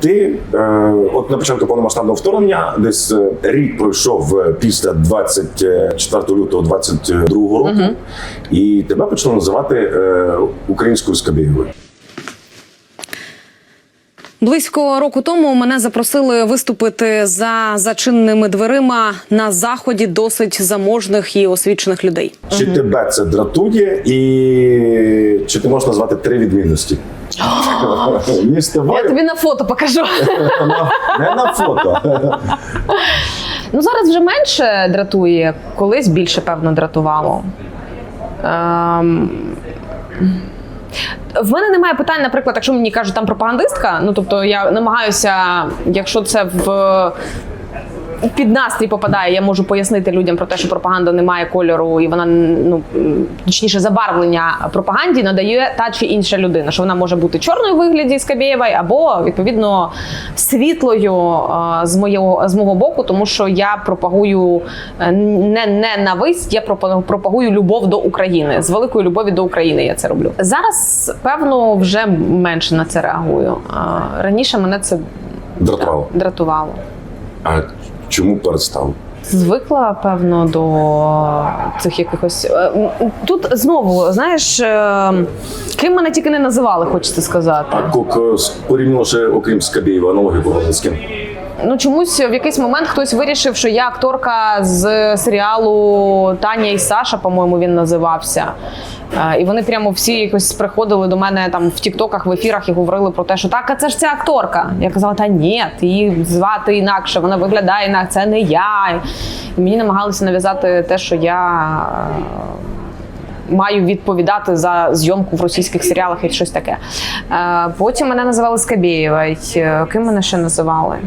Ти е, от на початку повномасштабного вторгнення, десь е, рік пройшов е, після 24 лютого 22 року, і тебе почали називати е, українською Скабєєвою. Близько року тому мене запросили виступити за зачиненими дверима на заході досить заможних і освічених людей. Чи тебе це дратує, і чи ти можеш назвати три відмінності? Я тобі на фото покажу. не на фото. Ну зараз вже менше дратує, колись більше, певно, дратувало. Ем... В мене немає питань, наприклад, якщо мені кажуть там пропагандистка, ну тобто я намагаюся, якщо це в. Під настрій попадає, я можу пояснити людям про те, що пропаганда не має кольору, і вона ну точніше забарвлення пропаганді надає та чи інша людина, що вона може бути чорною в вигляді Скабєєвої, або відповідно світлою з моєго з мого боку, тому що я пропагую е, не ненависть, я пропагую любов до України з великої любові до України. Я це роблю зараз. Певно, вже менше на це реагую. Раніше мене це Дратувало. дратувало. А чому перестав? Звикла, певно, до цих якихось. е, Тут знову, знаєш, е, ким мене тільки не називали, хочеться сказати. А кок порівняно ще окрім Скабєєва, аналоги були з ким? Ну чомусь в якийсь момент хтось вирішив, що я акторка з серіалу Таня і Саша, по-моєму, він називався. Е, І вони прямо всі якось приходили до мене там в Тіктоках, в ефірах і говорили про те, що так, а це ж ця акторка. Я казала, та ні, її звати інакше, вона виглядає інакше, це не я. І мені намагалися нав'язати те, що я. е, Маю відповідати за зйомку в російських серіалах і щось таке. Е, Потім мене називали Скабєєва. Ким мене ще називали?